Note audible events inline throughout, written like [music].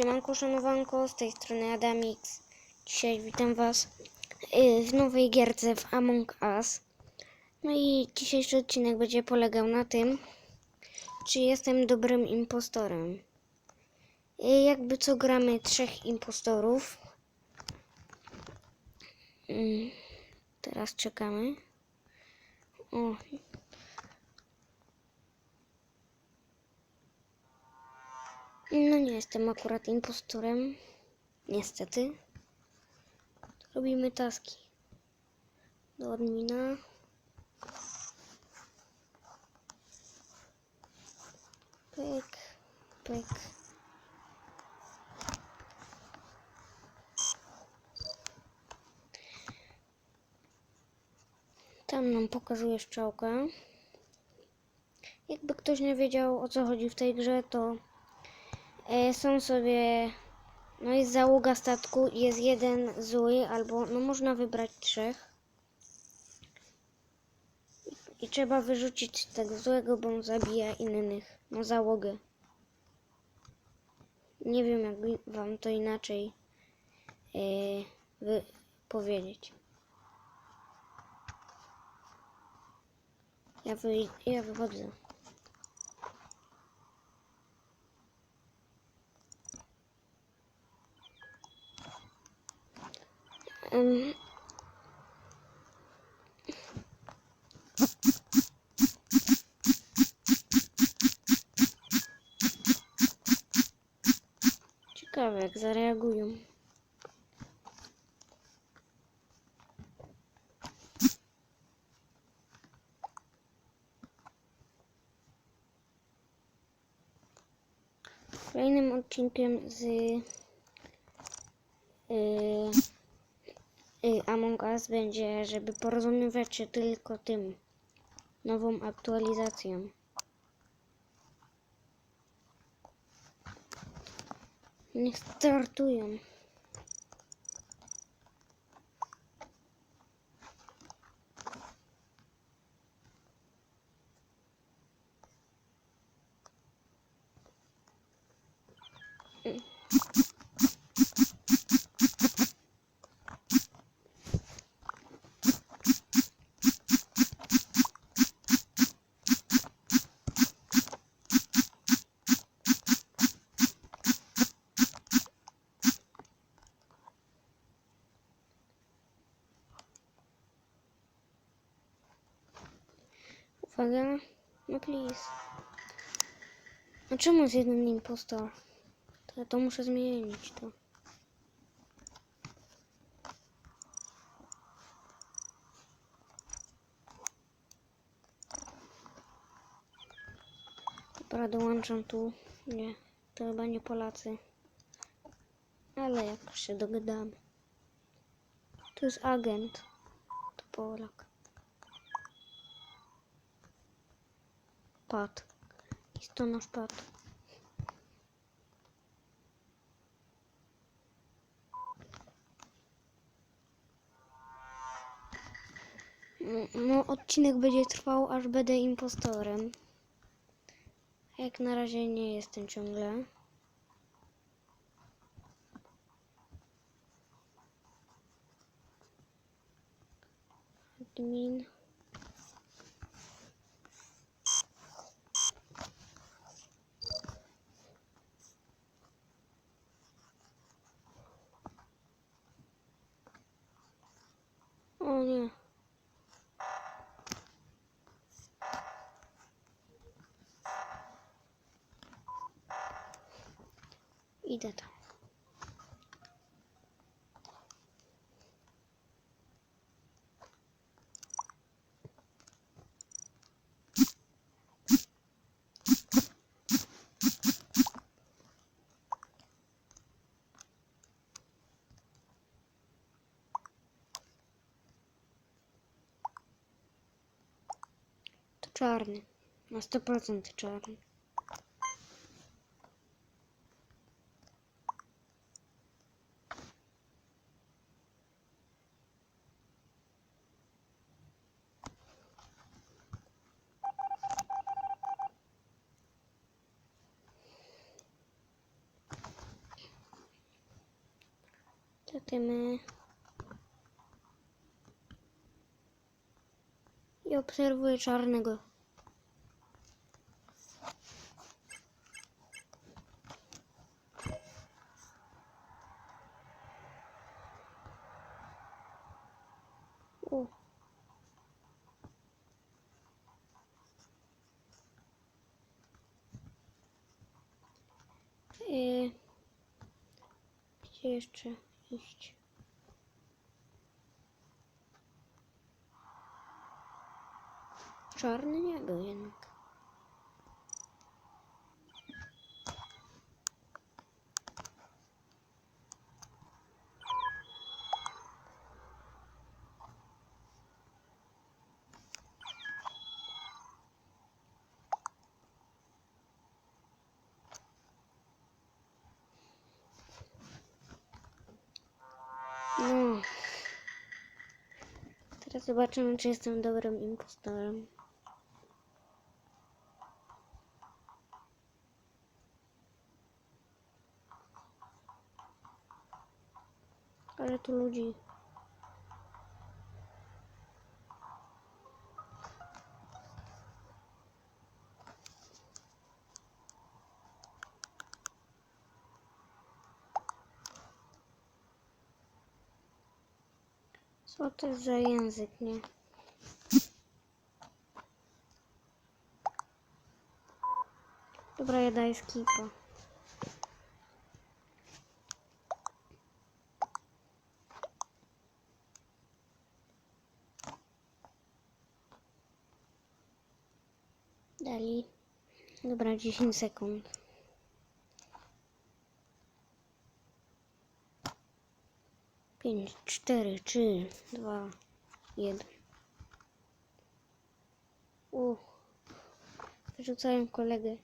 Siemanko, szanowanko, z tej strony Adamix. Dzisiaj witam Was y, w nowej gierce w Among Us. No i dzisiejszy odcinek będzie polegał na tym, czy jestem dobrym impostorem. Y, Jakby co gramy trzech impostorów. Mm, Teraz czekamy. O, No nie jestem akurat impostorem. Niestety. Robimy taski. Do admina. Pyk, pyk. Tam nam pokazuje strzałkę. Jakby ktoś nie wiedział o co chodzi w tej grze, to są sobie, no jest załoga statku, jest jeden zły, albo no można wybrać trzech. I, trzeba wyrzucić tego złego, bo on zabija innych, no załogę. Nie wiem jak wam to inaczej e, wy, powiedzieć. Ja, wy, ja wychodzę. Ciekawe jak zareagują. Kolejnym odcinkiem z yy, Among Us będzie, żeby porozumiewać się tylko tym nową aktualizacją. Niech startują. Uwaga. No please. No czemu jest jeden impostor? To to muszę zmienić to. Dobra, dołączam tu. Nie, to chyba nie Polacy. Ale jak się dogadamy. Tu jest agent. To Polak. Pad. Jest to nasz pad. No, odcinek będzie trwał, aż będę impostorem. Jak na razie nie jestem ciągle. Admin. Nie. Idę tam. Czarny. Na 100% czarny. Zatymy. I obserwuję czarnego. Gdzie jeszcze iść? Czarny nie był jednak. No. Teraz zobaczymy, czy jestem dobrym impostorem. Ale tu ludzi. Co to za język, nie? Dobra, ja daję skipa. Dali. Dobra, 10 sekund. Pięć, cztery, trzy, dwa, jeden. U. Wyrzucają kolegę.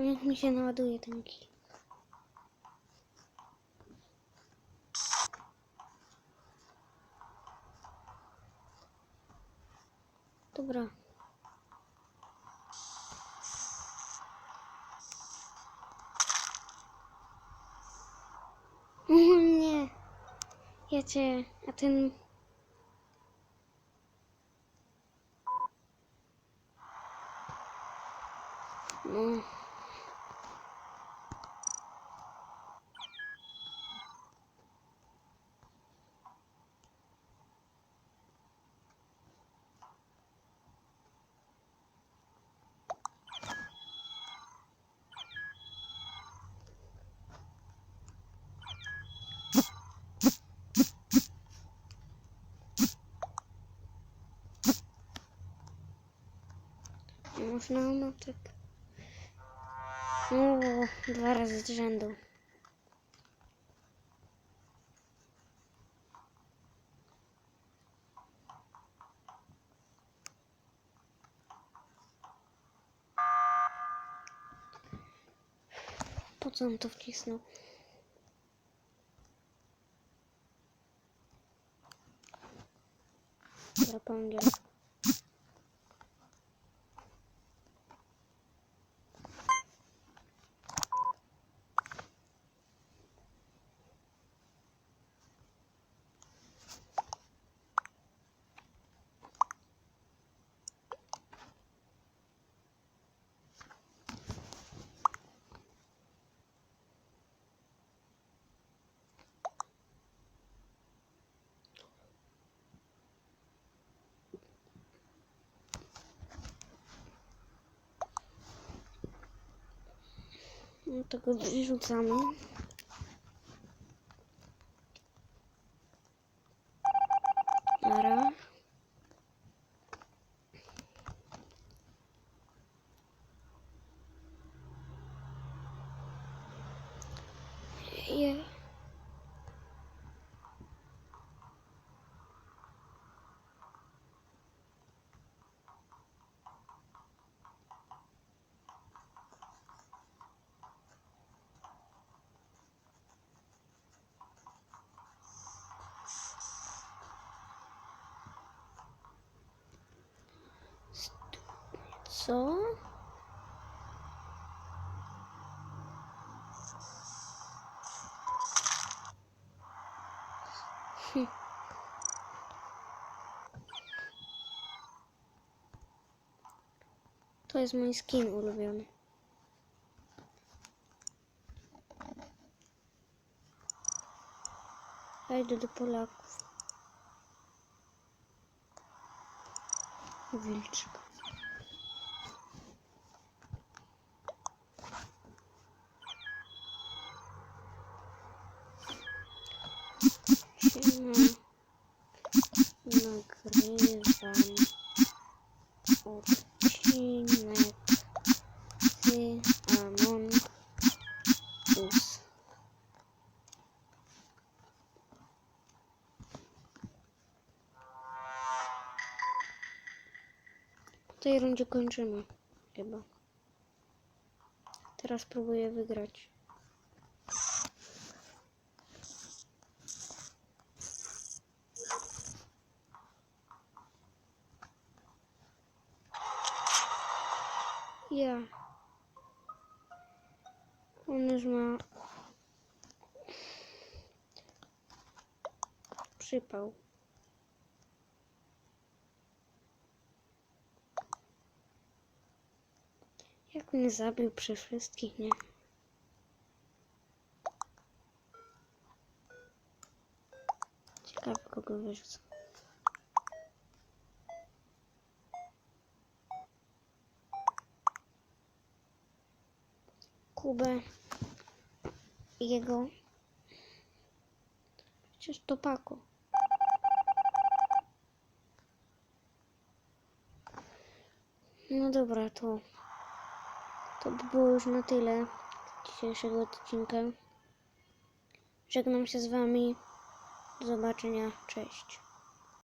Niech mi się naładuje ten. Dobra. [laughs] Nie. Ja cię, a ten... No. Nie Można no tak. Dwa razy z rzędu. Po co on to wcisnął? Dobra, po angielsku. No to go wyrzucamy. Nara. Co? To jest mój skin ulubiony. Ja idę do Polaków. Wilczyk. Tej rundzie kończymy chyba. Teraz próbuję wygrać. Ja. On już ma przypał. Jak mnie zabił przy wszystkich, nie? Ciekawe kogo wyrzucę. Kubę jego. Przecież to Paco. No dobra, to. To by było już na tyle dzisiejszego odcinka. Żegnam się z Wami. Do zobaczenia. Cześć.